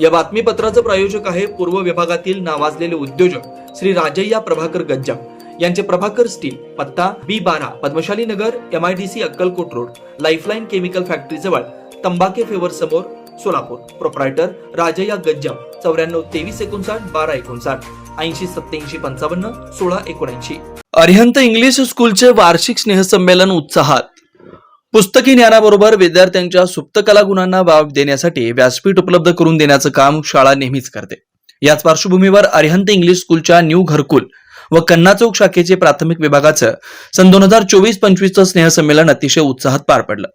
या बातमीपत्राचं प्रायोजक आहे पूर्व विभागातील नावाजलेले उद्योजक श्री राजय्या प्रभाकर गज्जम यांचे प्रभाकर स्टील पत्ता बी बारा Padmashali Nagar M I D C Akkalkot road lifeline chemical factory जवळ तंबाके फेवर समोर सोलापूर. प्रोप्रायटर राजय्या गज्जम चौऱ्याण्णव तेवीस एकोणसाठ बारा एकोणसाठ ऐंशी सत्याऐंशी पंचावन्न सोळा एकोणऐंशी. अरिहंत इंग्लिश स्कूलचे वार्षिक स्नेहसंमेलन उत्साहात. पुस्तकी ज्ञानाबरोबर विद्यार्थ्यांच्या सुप्त कला गुणांना वाव देण्यासाठी व्यासपीठ उपलब्ध करून देण्याचं काम शाळा नेहमीच करते. याच पार्श्वभूमीवर अरिहंत इंग्लिश स्कूलच्या न्यू घरकुल व कन्ना चौक शाखेचे प्राथमिक विभागाचं सन दोन हजार चोवीस पंचवीसचं स्नेहसंमेलन अतिशय उत्साहात पार पडलं.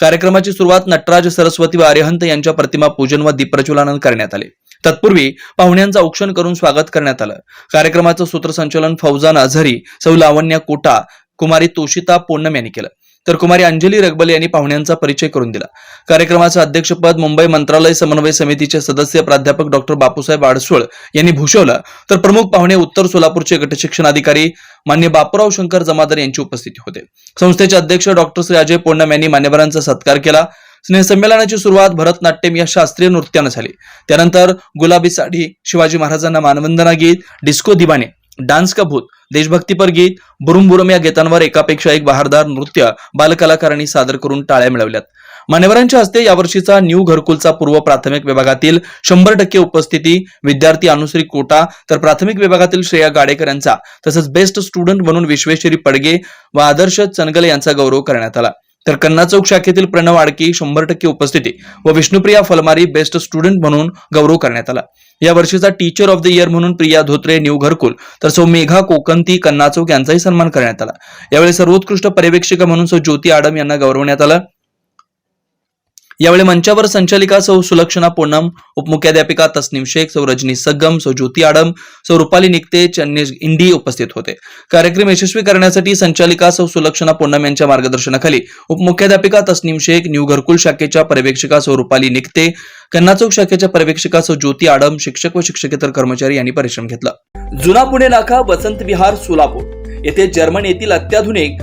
कार्यक्रमाची सुरुवात नटराज सरस्वती व अरिहंत यांच्या प्रतिमा पूजन व दीपप्रज्वलन करण्यात आले. तत्पूर्वी पाहुण्यांचं औक्षण करून स्वागत करण्यात आलं. कार्यक्रमाचं सूत्रसंचालन फौजान अझरी सौ लावण्या कोटा कुमारी तोशिता पोन्नम यांनी केलं. तर कुमारी अंजली रगबल यांनी पाहुण्यांचा परिचय करून दिला. कार्यक्रमाचं अध्यक्षपद मुंबई मंत्रालय समन्वय समितीचे सदस्य प्राध्यापक डॉक्टर बापूसाहेब आडसोळ यांनी भूषवलं. तर प्रमुख पाहुणे उत्तर सोलापूरचे गटशिक्षण अधिकारी मान्य बापूराव शंकर जमादार यांची उपस्थिती होते. संस्थेचे अध्यक्ष डॉक्टर श्री अजय पोंडम यांनी मान्यवरांचा सत्कार केला. स्नेहसंमेलनाची सुरुवात भरतनाट्यम या शास्त्रीय नृत्यानं झाली. त्यानंतर गुलाबी साडी शिवाजी महाराजांना मानवंदना गीत डिस्को दिवाने डान्स का भूत? देशभक्तीपर गीत बुरुम बुरुम या गीतांवर एकापेक्षा एक बहारदार नृत्य बालकलाकारांनी सादर करून टाळ्या मिळवल्यात. मान्यवरांच्या हस्ते यावर्षीचा न्यू घरकुलचा पूर्व प्राथमिक विभागातील शंभर टक्के उपस्थिती विद्यार्थी अनुश्री कोटा तर प्राथमिक विभागातील श्रेया गाडेकर यांचा तसंच बेस्ट स्टुडंट म्हणून विश्वेश्वरी पडगे व आदर्श चनगले यांचा गौरव करण्यात आला. तर कन्ना चौक शाखेतील प्रणव आडकी शंभर टक्के उपस्थिती व विष्णुप्रिया फलमारी बेस्ट स्टुडंट म्हणून गौरव करण्यात आला. या वर्षीचा टीचर ऑफ द इयर म्हणून प्रिया धोत्रे न्यू घरकुल तर सौ मेघा कोकंती कन्ना चौक यांचाही सन्मान करण्यात आला. यावेळी सर्वोत्कृष्ट पर्यवेक्षिका म्हणून सौ ज्योती आडम यांना गौरवण्यात आलं. यावेळी मंचावर संचालिका सौ सुलक्षणा पोनम उपमुख्याध्यापिका तस्नीम शेख सौ रजनी सगम सौ ज्योती आडम सौ रुपाली निकते चन्नेश इंडी उपस्थित होते. कार्यक्रम यशस्वी करण्यासाठी संचालिका सौ सुलक्षणा पोन्नम यांच्या मार्गदर्शनाखाली उपमुख्याध्यापिका तस्नीम शेख न्यू घरकुल शाखेच्या पर्यवेक्षिका सौ रुपाली निकते कन्नाचौक शाखेच्या पर्यवेक्षिका सौ ज्योती आडम शिक्षक व शिक्षकेतर कर्मचारी यांनी परिश्रम घेतला. जुना पुणे नाका वसंत विहार सोलापूर. येथे जर्मन येथील अत्याधुनिक